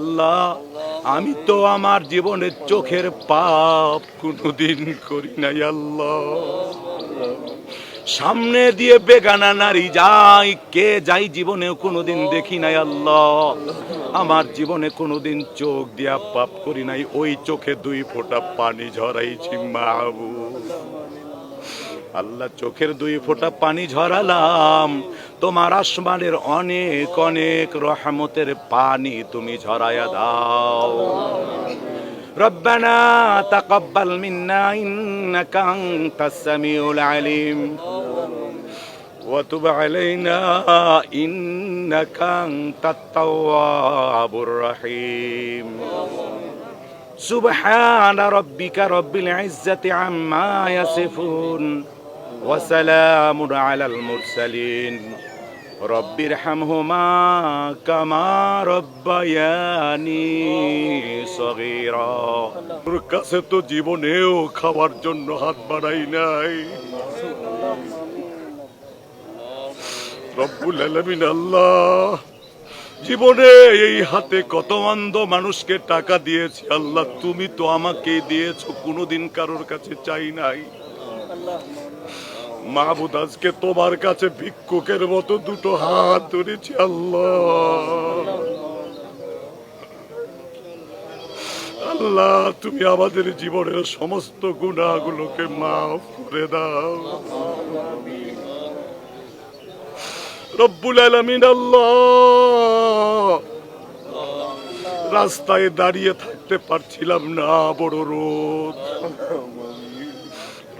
আল্লাহ আমি তো আমার জীবনের চোখের পাপ কোনোদিন করি নাই, আল্লাহ। সামনে দিয়ে বেগানা নারী যাই, কে যাই জীবনেও কোনোদিন দেখি নাই, আল্লাহ। আমার জীবনে কোনোদিন চোখ দিয়া পাপ করি নাই, ওই চোখে দুই ফোঁটা পানি ঝরাইছি মাহবু আল্লাহ, চোখের দুই ফোঁটা পানি ঝরালাম তোমার আসমানের অনেক অনেক রহমতের পানি তুমি ঝরায়া দাও ربنا تقبل منا إنك أنت السميع العليم وتب علينا إنك أنت التواب الرحيم سبحان ربك رب العزة عما يصفون وسلام على المرسلين রব্বির হামহুমা কামা রব্বায়ানি সগীরা। তোর কাছে তো জীবনেও খাবার জন্য হাত বাড়াই নাই। রব্বুল আলামিন আল্লাহ, জীবনে এই হাতে কত অন্ধ মানুষকে টাকা দিয়েছি। আল্লাহ, তুমি তো আমাকে দিয়েছ, কোনোদিন কারোর কাছে চাই নাই। মাহবুদ আজকে তোমার কাছে ভিক্ষুকের মতো দুটো হাত ধরেছি, আল্লাহ। আল্লাহ, তুমি আমাদের জীবনের সমস্ত গুণাগুলোকে মাফ করে দাও। রব্বুল আলমিন, আল্লাহ। রাস্তায় দাঁড়িয়ে থাকতে পারছিলাম না, বড় রোদ।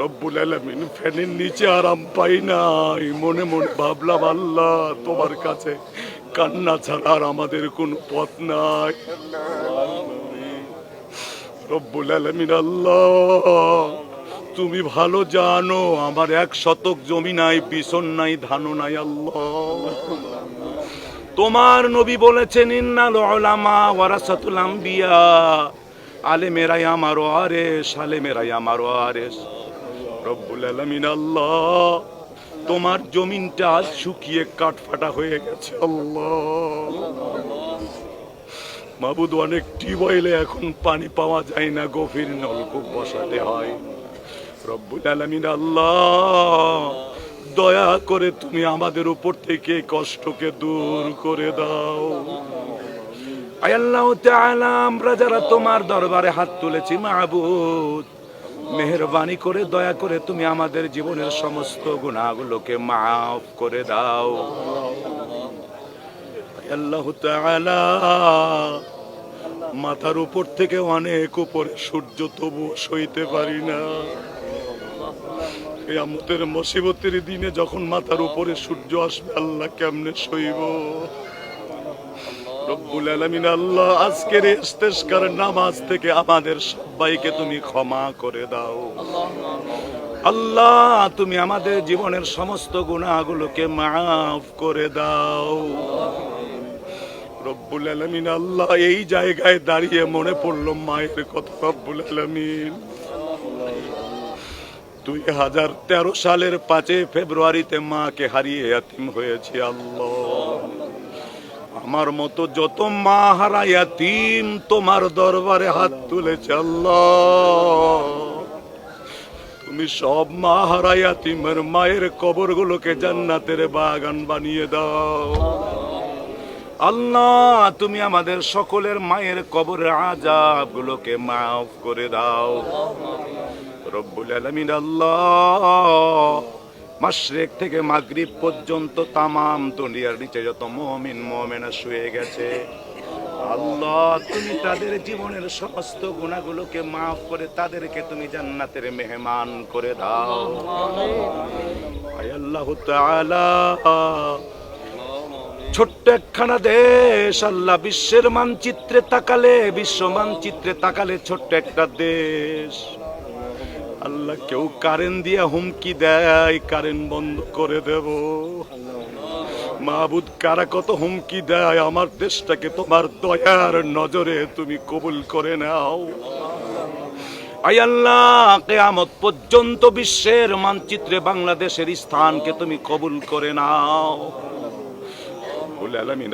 রব্বুল আলমিন ফ্যানের নিচে আরাম পাই নাই। মনে মনে ভাবলাম, আল্লাহ, তোমার কাছে কান্না ছাড়া আর আমাদের কোনো পথ নাই। রব্বুল আলমিন, আল্লাহ, তুমি ভালো জানো, আমার এক শতক জমি নাই বিছন নাই ধানও নাই, আল্লাহ। তোমার নবী বলেছেন, ইন্নাল উলামা ওয়ারাসাতুল আম্বিয়া। আলেমেরাই আমার ওয়ারেস আলেমেরাই আমার ওয়ারেস তোমার জমিনটা আজ শুকিয়ে কাঠফাটা হয়ে গেছে মাবুদ, অনেক টিউবওয়েলে এখন পানি পাওয়া যায় না, গভীর নলকূপ বসাতে হয়। রব্বুল আলামিন, আল্লাহ, দয়া করে তুমি আমাদের উপর থেকে কষ্টকে দূর করে দাও। আল্লাহ আমরা যারা তোমার দরবারে হাত তুলেছি মাহবুদ মেহরবানি করে, দয়া করে তুমি আমাদের জীবনের সমস্ত গুণাগুলোকে মাফ করে দাও। আল্লাহ মাথার উপর থেকে অনেক উপরে সূর্য তবু সইতে পারি না। আমাদের মুসিবতের দিনে যখন মাথার উপরে সূর্য আসবে, আল্লাহ কেমনে সইব? রব্বুল আলামিন আল্লাহ, আজকের ইস্তেস্কার নামাজ থেকে আমাদের সবাইকে তুমি ক্ষমা করে দাও। আল্লাহ, তুমি আমাদের জীবনের সমস্ত গুনাহগুলোকে মাফ করে দাও। রব্বুল আলামিন আল্লাহ, এই জায়গায় দাঁড়িয়ে মনে পড়ল মায়ের কথা, রব্বুল আলামিন। দুই হাজার তেরো সালের পাঁচে ফেব্রুয়ারিতে মাকে হারিয়ে এতিম হয়েছি আল্লাহ। আমার মতো যত মা হারা এতিম তোমার দরবারে হাত তুলেছে আল্লাহ। তুমি সব মা হারা এতিমের মায়ের কবরগুলোকে জান্নাতের বাগান বানিয়ে দাও। আল্লাহ, তুমি আমাদের সকলের মায়ের কবরের আজাব গুলোকে মাফ করে দাও। রব্বুল আলামিন, আল্লাহ। মাশরিক থেকে মাগরিব পর্যন্ত তামাম দুনিয়ার নিচে যত মুমিন, মুমিনা শুয়ে গেছে। আল্লাহ, তুমি তাদের জীবনের সমস্ত গুণাগুলোকে মাফ করে তাদেরকে তুমি জান্নাতের মেহমান করে দাও। আল্লাহ ছোট্ট একখানা দেশ, আল্লাহ বিশ্বের মানচিত্রে তাকালে, বিশ্ব মানচিত্রে তাকালে ছোট্ট একটা দেশ। আল্লাহ কেউ কারেন্ট দিয়া হুমকি দেয় কারেন্ট বন্ধ করে দেব। মাহবুদ কারা কত হুমকি দেয়, আমার দেশটাকে তোমার দয়ার নজরে তুমি কবুল করে নাও। আল্লাহ, কেয়ামত পর্যন্ত বিশ্বের মানচিত্রে বাংলাদেশের স্থানকে তুমি কবুল করে নাও।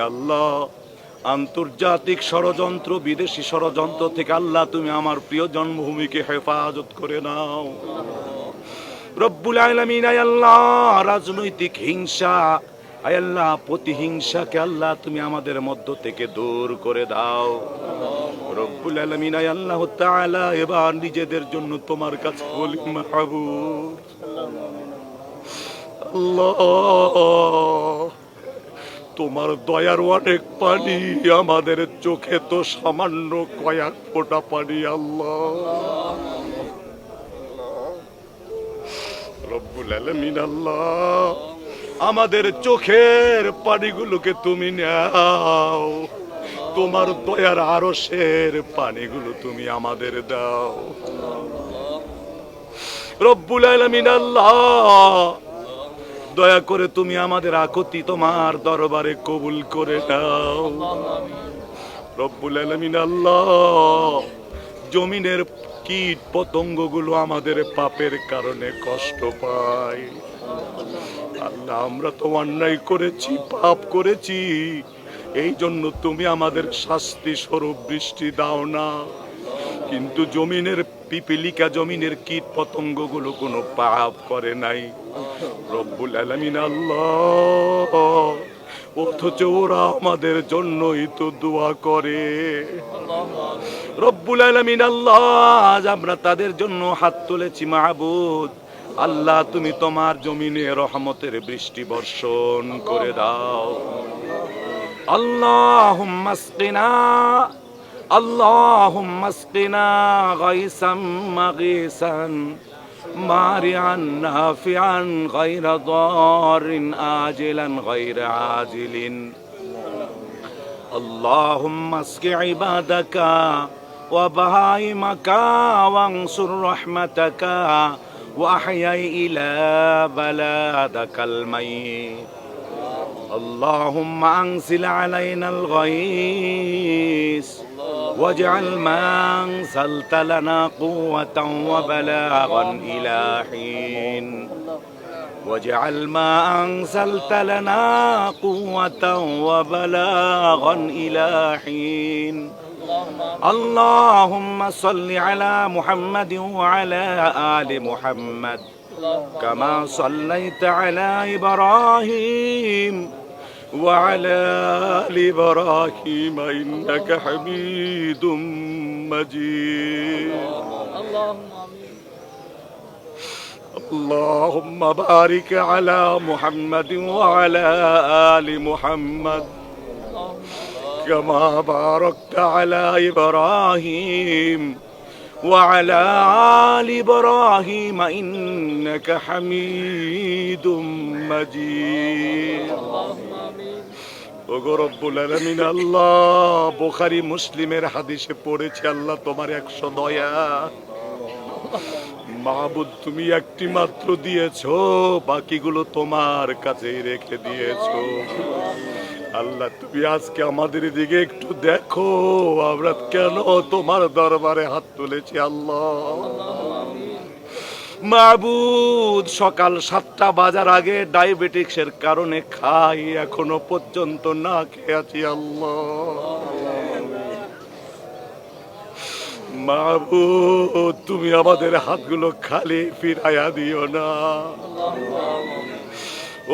আল্লাহ আন্তর্জাতিক ষড়যন্ত্র, বিদেশি ষড়যন্ত্র থেকে আল্লাহ তুমি আমার প্রিয় জন্মভূমিকে হেফাজত করে নাও। রব্বুল আলমিন আল্লাহ, রাজনৈতিক হিংসা আল্লাহ, প্রতিহিংসাকে আল্লাহ তুমি আমাদের মধ্য থেকে দূর করে দাও। রব্বুল আলমিন আল্লাহ তাআলা, এবার নিজেদের জন্য তোমার কাছে বলি, মাহবুব। আল্লাহ। তোমার দয়ার অনেক পানি, আমাদের চোখে তো সামান্য কয়েক ফোঁটা পানি, আল্লাহ। রব্বুল আলামিন, আল্লাহ। আমাদের চোখের পানিগুলোকে তুমি নাও। তোমার দয়ার আরশের পানিগুলো তুমি আমাদের দাও। রব্বুল আলামিন, আল্লাহ। দয়া করে তুমি আমাদের আকতি তোমার দরবারে কবুল করে নাও। রব্বুল আলামিন আল্লাহ, জমিনের কীট পতঙ্গগুলো আমাদের পাপের কারণে কষ্ট পায়। আল্লাহ, আমরা তো অন্যায় করেছি, পাপ করেছি। এই জন্য তুমি আমাদের শাস্তি স্বরূপ বৃষ্টি দাও না। কিন্তু জমিনের পিপিলিকা জমিনের কীট পতঙ্গগুলো কোনো পাপ করে নাই। রব্বুল আলমিন আল্লাহ। অথচ ওরা আমাদের জন্যই তো দোয়া করে। রব্বুল আলমিন আল্লাহ, আজ আমরা তাদের জন্য হাত তুলেছি মাহবুদ। আল্লাহ, তুমি তোমার জমিনে রহমতের বৃষ্টি বর্ষণ করে দাও। আল্লাহ মাসকিনা اللهم اسقنا غيثا مغيثا مارعا نافعا غير ضار آجلا غير عاجل. اللهم اسق عبادك وبهائمك وانصر رحمتك وأحيي إلى بلادك الميت. اللهم أنزل علينا الغيث. واجعل ما انزلت لنا قوة وبلاغا إلى حين. واجعل ما أنزلت لنا قوة وبلاغا إلى حين. اللهم صل على محمد وعلى آل محمد كما صليت على إبراهيم. وعلى آل إبراهيم إنك حميد مجيد. اللهم بارك على محمد وعلى آل محمد. كما باركت على إبراهيم وعلى آل إبراهيم إنك حميد مجيد ওগো রব্বুল আলামিন আল্লাহ বুখারী মুসলিমের হাদিসে পড়েছে আল্লাহ তোমার একশো দয়া মাহবুদ তুমি একটি মাত্র দিয়েছো বাকিগুলো তোমার কাছেই রেখে দিয়েছো আল্লাহ, তুমি আজকে আমাদের দিকে একটু দেখো, আমরা কেন তোমার দরবারে হাত তুলেছি আল্লাহ? মাহবুদ সকাল সাতটা বাজার আগে ডায়াবেটিক্সের কারণে খাই, এখনও পর্যন্ত না খেয়ে আছি আল্লাহ। মাহবুদ তুমি আমাদের হাতগুলো খালি ফিরাইয়া দিও না।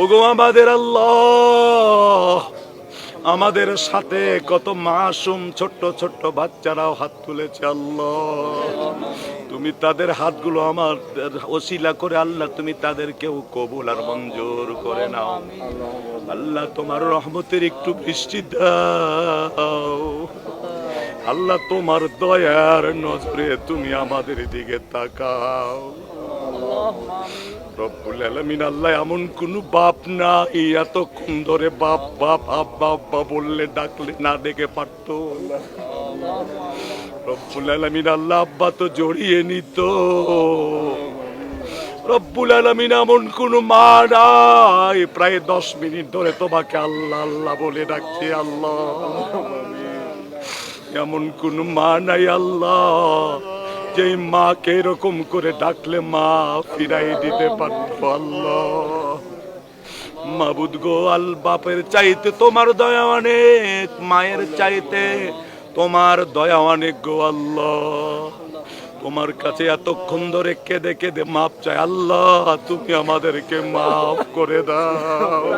ওগো আমাদের আল্লাহ আমাদের সাথে কত মাসুম ছোট্ট ছোট্ট বাচ্চারাও হাত তুলেছে আল্লাহ। তুমি তাদের হাতগুলো আমার ওসিলা করে আল্লাহ, তুমি তাদেরকেও কবুল আর মঞ্জুর করে নাও। আল্লাহ তোমার রহমতের একটু বৃষ্টি দাও। আল্লাহ তোমার দয়ার নজরে তুমি আমাদের দিকে তাকাও। রব্বুল আলামিন, আল্লাহ এমন কোন বাপ না এই এতক্ষণ ধরে বাপ বাপ বাপ বাপ বাপ বললে ডাকলে না ডেকে পারতো। রব্বুল আলামিন, আল্লাহ আব্বা তো জড়িয়ে নিত। রব্বুল আলামিন, এমন কোন মা নাই, প্রায় দশ মিনিট ধরে তোমাকে আল্লাহ আল্লাহ বলে ডাকছে, আল্লাহ। এমন কোন মা নাই, আল্লাহ। যে মাকে এরকম করে ডাকলে মা ফিরাই দিতে পারতো আল্লাহ। মাবুদ গো, আল বাপের চাইতে তোমার দয়া অনেক, মায়ের চাইতে তোমার দয়া অনেক গো আল্লাহ। তোমার কাছে এতক্ষণ ধরে কেঁদে কেঁদে মাপ চাই, আল্লাহ, তুমি আমাদেরকে মাফ করে দাও।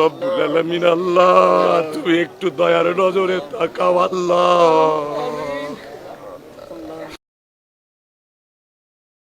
রব্বুল আলামিন আল্লাহ তুমি একটু দয়ার নজরে তাকাও আল্লাহ।